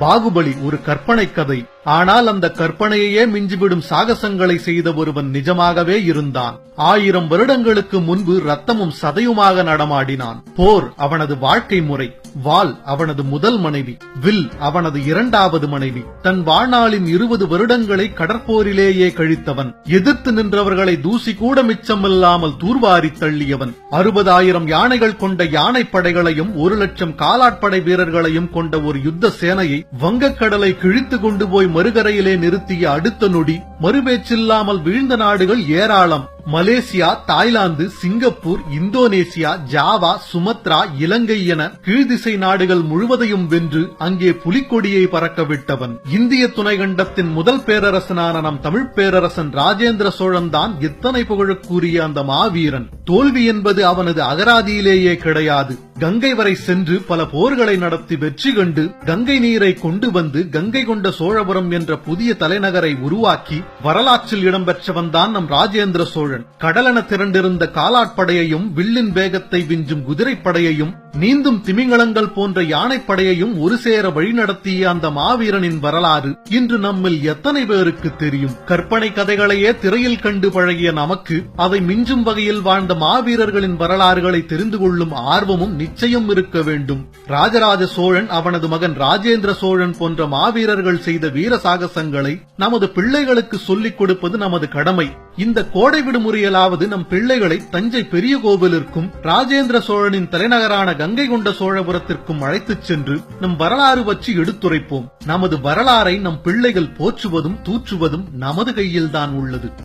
பாகுபலி ஒரு கற்பனை கதை. ஆனால் அந்த கற்பனையையே மிஞ்சிவிடும் சாகசங்களை செய்த ஒருவன் நிஜமாகவே இருந்தான். ஆயிரம் வருடங்களுக்கு முன்பு ரத்தமும் சதையுமாக நடமாடினான். போர் அவனது வாழ்க்கை முறை. வால் அவனது முதல் மனைவி. வில் அவனது இரண்டாவது மனைவி. தன் வாழ்நாளின் இருபது வருடங்களை கடற்போரிலேயே கழித்தவன். எதிர்த்து நின்றவர்களை தூசி கூட மிச்சமில்லாமல் தூர்வாரி தள்ளியவன். அறுபதாயிரம் யானைகள் கொண்ட யானை படைகளையும் ஒரு லட்சம் காலாட்படை வீரர்களையும் கொண்ட ஒரு யுத்த சேனையை வங்கக்கடலை கிழித்து கொண்டு போய் மறுகரையிலே நிறுத்திய அடுத்த நொடி மறுபேச்சில்லாமல் வீழ்ந்த நாடுகள் ஏராளம். Malaysia Thailand Singapore Indonesia Java Sumatra Ilangai என கீழ்திசை நாடுகள் முழுவதையும் வென்று அங்கே புலிக்கொடியை பறக்க விட்டவன். இந்திய துணைகண்டத்தின் முதல் பேரரசனான நம் தமிழ் பேரரசன் ராஜேந்திர சோழன் தான் எத்தனை புகழக்கூறிய அந்த மாவீரன். தோல்வி என்பது அவனது அகராதியிலேயே கிடையாது. கங்கை வரை சென்று பல போர்களை நடத்தி வெற்றி கண்டு கங்கை நீரை கொண்டு வந்து கங்கை கொண்ட சோழபுரம் என்ற புதிய தலைநகரை உருவாக்கி வரலாற்றில் இடம்பெற்றவன் தான் நம் ராஜேந்திர சோழன் கடலென திரண்டிருந்த காலாட்படையையும் வில்லின் வேகத்தை விஞ்சும் குதிரைப்படையையும் நீந்தும் திமிங்கலங்கள் போன்ற யானைப்படையையும் ஒரு சேர வழிநடத்திய அந்த மாவீரனின் வரலாறு இன்று நம்மில் எத்தனை பேருக்கு தெரியும். கற்பனை கதைகளையே திரையில் கண்டு பழகிய நமக்கு அதை மிஞ்சும் வகையில் வாழ்ந்த மாவீரர்களின் வரலாறுகளை தெரிந்து கொள்ளும் ஆர்வமும் நிச்சயம் இருக்க வேண்டும். ராஜராஜ சோழன் அவனது மகன் ராஜேந்திர சோழன் போன்ற மாவீரர்கள் செய்த வீர சாகசங்களை நமது பிள்ளைகளுக்கு சொல்லிக் கொடுப்பது நமது கடமை. இந்த கோடை விடுமுறையிலாவது நம் பிள்ளைகளை தஞ்சை பெரிய கோவிலிற்கும் ராஜேந்திர சோழனின் தலைநகரான கங்கை கொண்ட சோழபுரத்திற்கும் அழைத்துச் சென்று நம் வரலாறு பற்றி எடுத்துரைப்போம். நமது வரலாறை நம் பிள்ளைகள் போற்றுவதும் தூற்றுவதும் நமது கையில்தான் உள்ளது.